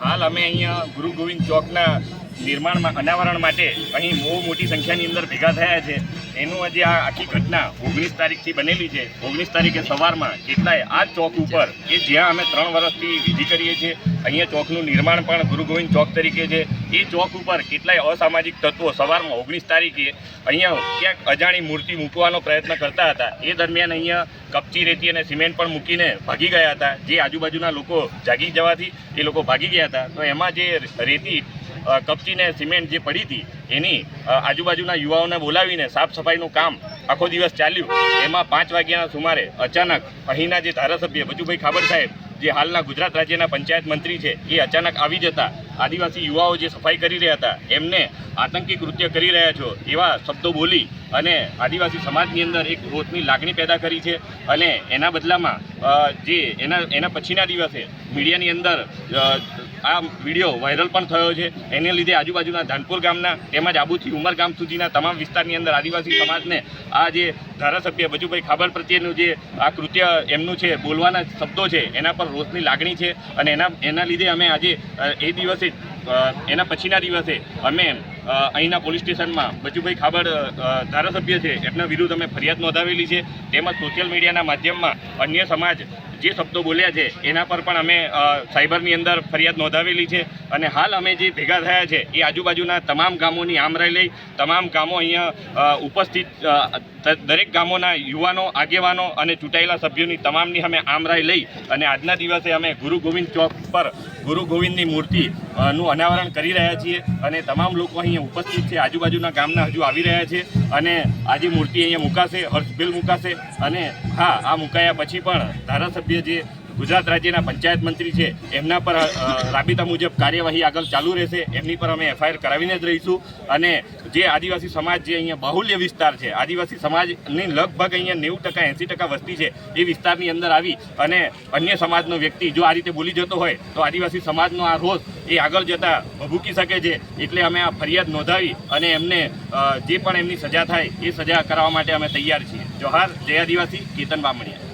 Hi. હાલ અમે અહીંયા ગુરુ ગોવિંદ ચોકના નિર્માણમાં, અનાવરણ માટે અહીં બહુ મોટી સંખ્યાની અંદર ભેગા થયા છે. એનું આજે આ આખી ઘટના ઓગણીસ તારીખથી બનેલી છે. ઓગણીસ તારીખે સવારમાં કેટલાય આ ચોક ઉપર, કે જ્યાં અમે ત્રણ વર્ષથી વિધિ કરીએ છીએ, અહીંયા ચોકનું નિર્માણ પણ ગુરુ ગોવિંદ ચોક તરીકે છે. એ ચોક ઉપર કેટલાય અસામાજિક તત્વો સવારમાં ઓગણીસ તારીખે અહીંયા ક્યાંક અજાણી મૂર્તિ મૂકવાનો પ્રયત્ન કરતા હતા. એ દરમિયાન અહીંયા કપચી રેતી અને સિમેન્ટ પણ મૂકીને ભાગી ગયા હતા. જે આજુબાજુના લોકો જાગી જવાથી એ લોકો ભાગી ગયા હતા. તો એમાં જે રેતી કપચીને સિમેન્ટ જે પડી હતી, એની આજુબાજુના યુવાઓને બોલાવીને સાફ સફાઈનું કામ આખો દિવસ ચાલ્યું. એમાં પાંચ વાગ્યાના સુમારે અચાનક અહીંના જે ધારાસભ્ય બચુભાઈ ખાબર સાહેબ, જે હાલના ગુજરાત રાજ્યના પંચાયત મંત્રી છે, એ અચાનક આવી જતા આદિવાસી યુવાઓ જે સફાઈ કરી રહ્યા હતા, એમને આતંકી કૃત્ય કરી રહ્યા છો, એવા શબ્દો બોલી અને આદિવાસી સમાજની અંદર એક રોષની લાગણી પેદા કરી છે અને એના બદલામાં જે એના એના પછીના દિવસે મીડિયાની અંદર આ વીડિયો વાયરલ પણ થયો છે. એને લીધે આજુબાજુના ધાનપુર ગામના તેમજ આબુથી ઉમરગામ સુધીના તમામ વિસ્તારની અંદર આદિવાસી સમાજને આ જે ધારાસભ્ય બચુભાઈ ખાબર પ્રત્યેનું જે આ કૃત્ય એમનું છે, બોલવાના શબ્દો છે, એના પર રોષની લાગણી છે અને એના એના લીધે અમે આજે એ દિવસે એના પછીના દિવસે અમે અહીંના પોલીસ સ્ટેશનમાં બચુભાઈ ખાબર ધારાસભ્ય છે, એમના વિરુદ્ધ અમે ફરિયાદ નોંધાવેલી છે. તેમજ સોશિયલ મીડિયાના માધ્યમમાં અન્ય સમાજ જે શબ્દો બોલ્યા છે, એના પર પણ અમે સાયબરની અંદર ફરિયાદ નોંધાવેલી છે અને હાલ અમે જે ભેગા થયા છે, એ આજુબાજુના તમામ ગામોની આમરાઈ લઈ, તમામ ગામો અહીંયા ઉપસ્થિત દરેક ગામોના યુવાનો, આગેવાનો અને ચૂંટાયેલા સભ્યોની તમામની અમે આમરાઈ લઈ અને આજના દિવસે અમે ગુરુ ગોવિંદ ચોક પર ગુરુ ગોવિંદની મૂર્તિ નું અનાવરણ કરી રહ્યા છીએ અને તમામ લોકો અહીંયા ઉપસ્થિત છે, આજુબાજુના ગામના હજુ આવી રહ્યા છે અને આજે મૂર્તિ અહીંયા મુકાશે હર્ષબેલ મુકાશે અને હા, આ મુકાયા પછી પણ ધારાસભ્ય જે ગુજરાત રાજ્યના પંચાયત મંત્રી છે, એમના પર રાબિતા રાબેતા મુજબ કાર્યવાહી આગળ ચાલુ રહેશે, એમની પર અમે એફઆઈઆર કરાવીને જ રહીશું. અને જે આદિવાસી સમાજ જે અહીંયા બાહુલ્ય વિસ્તાર છે, આદિવાસી સમાજની લગભગ અહીંયા નેવું ટકા, એંસી ટકા વસ્તી છે, એ વિસ્તારની અંદર આવી અને અન્ય સમાજનો વ્યક્તિ જો આ રીતે બોલી જતો હોય, તો આદિવાસી સમાજનો આ રોષ એ આગળ જતાં ભભૂકી શકે છે, એટલે અમે આ ફરિયાદ નોંધાવી અને એમને જે પણ એમની સજા થાય, એ સજા કરાવવા માટે અમે તૈયાર છીએ. જોહાર, જય આદિવાસી, કેતન બામણિયા.